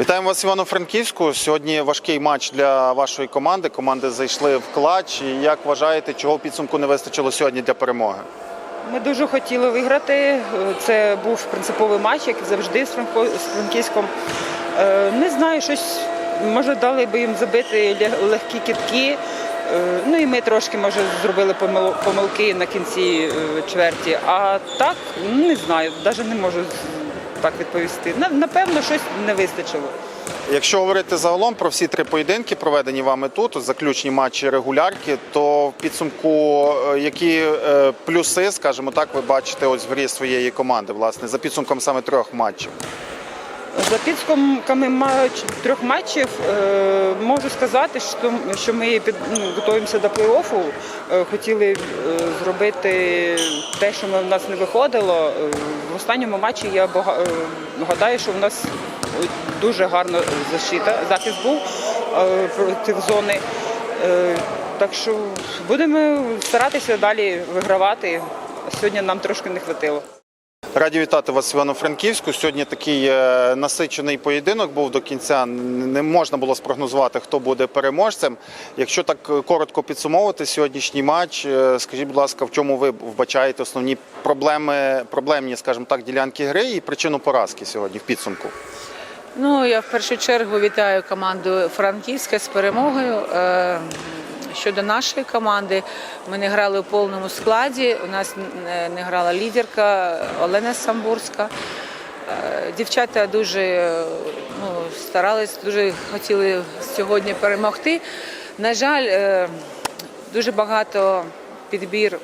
Вітаємо вас, Івано-Франківську. Сьогодні важкий матч для вашої команди. Команди зайшли в клач. Як вважаєте, чого підсумку не вистачило сьогодні для перемоги? Ми дуже хотіли виграти. Це був принциповий матч, як завжди з Франківськом. Е, Не знаю, щось може дали би їм забити легкі кітки. Е, Ну і ми трошки може зробили помил- помилки на кінці е, чверті. А так не знаю, навіть не можу так відповісти. Напевно, щось не вистачило. Якщо говорити загалом про всі три поєдинки, проведені вами тут, заключні матчі регулярки, то в підсумку е, які е, плюси, скажімо так, ви бачите ось в грі своєї команди, власне, за підсумком саме трьох матчів. За підсумками трьох матчів е, можу сказати, що, ми під, ну, готуємося до плей-оффу. Е, хотіли е, зробити те, що в нас не виходило. В останньому матчі я гадаю, що в нас дуже гарна защита, захист був проти зони. Так що будемо старатися далі вигравати. Сьогодні нам трошки не хватило. Раді вітати вас Івано-Франківську. Сьогодні такий е, насичений поєдинок був до кінця. Не можна було спрогнозувати, хто буде переможцем. Якщо так е, коротко підсумовувати сьогоднішній матч, е, скажіть, будь ласка, в чому ви вбачаєте основні проблеми, проблемні, скажімо так, ділянки гри і причину поразки сьогодні в підсумку? Ну, я в першу чергу вітаю команду Франківська з перемогою. Щодо нашої команди, ми не грали у повному складі. У нас не- грала лідерка Олена Самбурська. Е, Дівчата дуже е, ну, старались, дуже хотіли сьогодні перемогти. На жаль, е, дуже багато підбір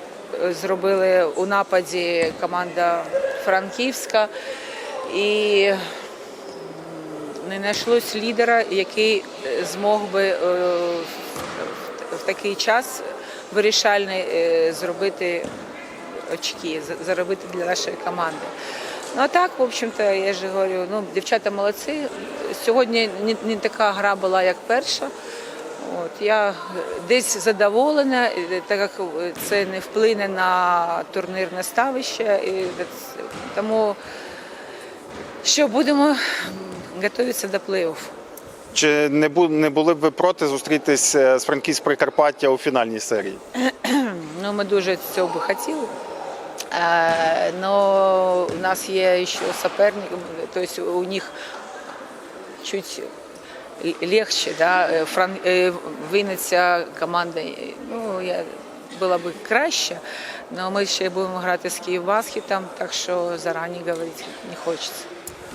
зробили у нападі команда Франківська. І не знайшлось лідера, який змог би такий час вирішальний е, зробити очки, за- заробити для нашої команди. Ну а так, в общем-то, я ж говорю, ну, дівчата молодці. Сьогодні не, не така гра була, як перша. От, я десь задоволена, е, так як це не вплине на турнірне ставище. І тому що будемо готуватися до плей-офф. Чи не не були б ви проти зустрітись е, з Франківськ Прикарпаття у фінальній серії? Ну, ми дуже цього би хотіли. Е, Но у нас є ще суперник, тобто у них чуть легче, да? е, Фран... Вінниця команда, ну, я було б краще, але ми ще будемо грати з Київбаскетом, так що зарані говорити не хочеться.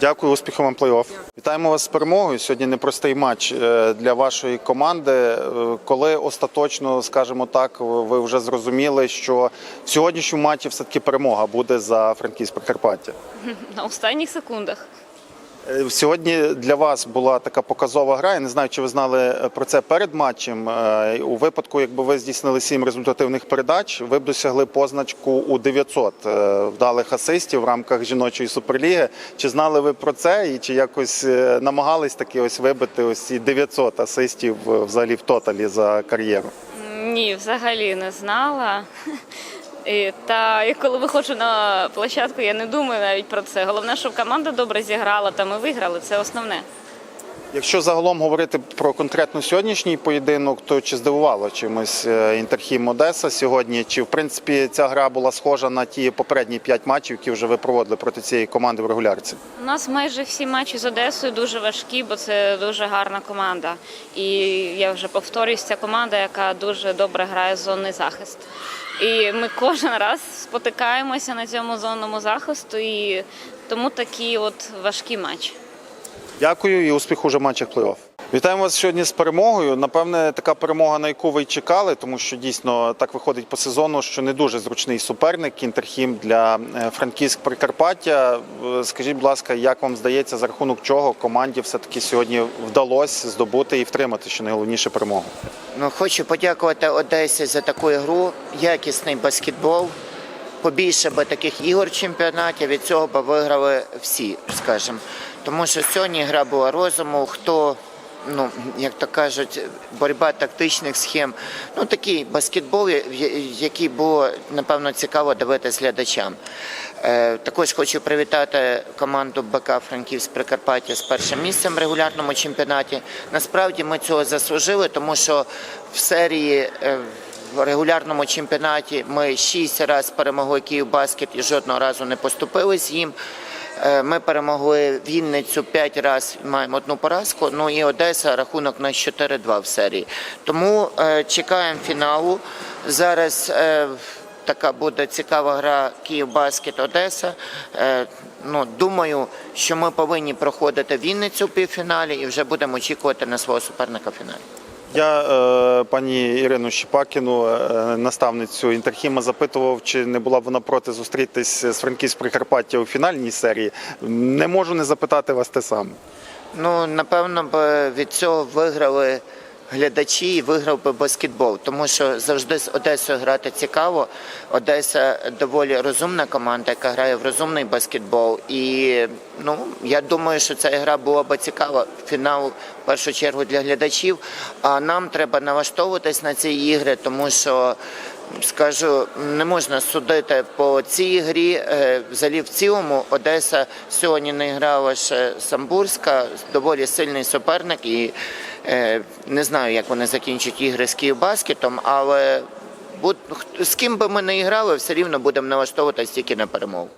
Дякую, успіху вам плей-офф. Вітаємо вас з перемогою. Сьогодні непростий матч е, для вашої команди. Е, Коли остаточно, скажімо так, ви вже зрозуміли, що в сьогоднішньому матчі все-таки перемога буде за Франківськ Прикарпаття. На останніх секундах. Е, Сьогодні для вас була така показова гра. Я не знаю, чи ви знали е, про це перед матчем. Е, У випадку, якби ви здійснили сім результативних передач, ви б досягли позначку у 900 е, вдалих асистів в рамках жіночої суперліги. Чи знали ви про це і чи якось намагались таки ось вибити ось ці 900 асистів взагалі в тоталі за кар'єру? Ні, взагалі не знала. І, та і коли виходжу на площадку, я не думаю навіть про це. Головне, щоб команда добре зіграла та ми виграли. Це основне. Якщо загалом говорити про конкретно сьогоднішній поєдинок, то чи здивувало чимось е, Інтерхім Одеса сьогодні? Чи в принципі ця гра була схожа на ті попередні п'ять матчів, які вже ви проводили проти цієї команди в регулярці? У нас майже всі матчі з Одесою дуже важкі, бо це дуже гарна команда. І я вже повторююсь, ця команда, яка дуже добре грає зонний захист. І ми кожен раз спотикаємося на цьому зонному захисту, і тому такі от важкі матчі. Дякую і успіху вже в матчах плей-офф. Вітаємо вас сьогодні з перемогою. Напевне, така перемога, на яку ви й чекали, тому що дійсно так виходить по сезону, що не дуже зручний суперник Інтерхім для е, Франківськ Прикарпаття. Е, Скажіть, будь ласка, як вам здається, за рахунок чого команді все-таки сьогодні вдалося здобути і втримати що найголовніше перемогу? Ну, хочу подякувати Одесі за таку гру, якісний баскетбол. Побільше би таких ігор в чемпіонаті, від цього би виграли всі, скажімо. Тому що сьогодні гра була розуму, хто ну як то кажуть, боротьба тактичних схем. Ну такий баскетбол, який було напевно цікаво дивитися глядачам. Е, Також хочу привітати команду БК Франківськ Прикарпаття з першим місцем в регулярному чемпіонаті. Насправді ми цього заслужили, тому що в серії е, в регулярному чемпіонаті ми шість разів перемогли Київбаскет і жодного разу не поступились їм. Е, Ми перемогли Вінницю 5 разів, маємо одну поразку. Ну і Одеса рахунок на 4-2 в серії. Тому е, чекаємо фіналу. Зараз е, така буде цікава гра Київбаскет Одеса. Е, ну, думаю, що ми повинні проходити Вінницю в півфіналі і вже будемо очікувати на свого суперника в фіналі. Я е, пані Ірину Щепакіну, е, наставницю Інтерхіма, запитував, чи не була б вона проти зустрітись з Франківськ Прикарпаття у фінальній серії. Не можу не запитати вас те саме. Ну, напевно, б від цього виграли глядачі і виграв би баскетбол, тому що завжди з Одесою грати цікаво. Одеса доволі розумна команда, яка грає в розумний баскетбол. І ну, я думаю, що ця гра була б цікава. Фінал в першу чергу для глядачів. А нам треба налаштовуватись на ці ігри, тому що. Скажу, не можна судити по цій грі. Е, Взагалі в цілому Одеса сьогодні не грала ще Самбурська, доволі сильний суперник, і не знаю, як вони закінчать ігри з Київбаскетом, але з ким би ми не грали, все рівно будемо налаштовуватися тільки на перемогу.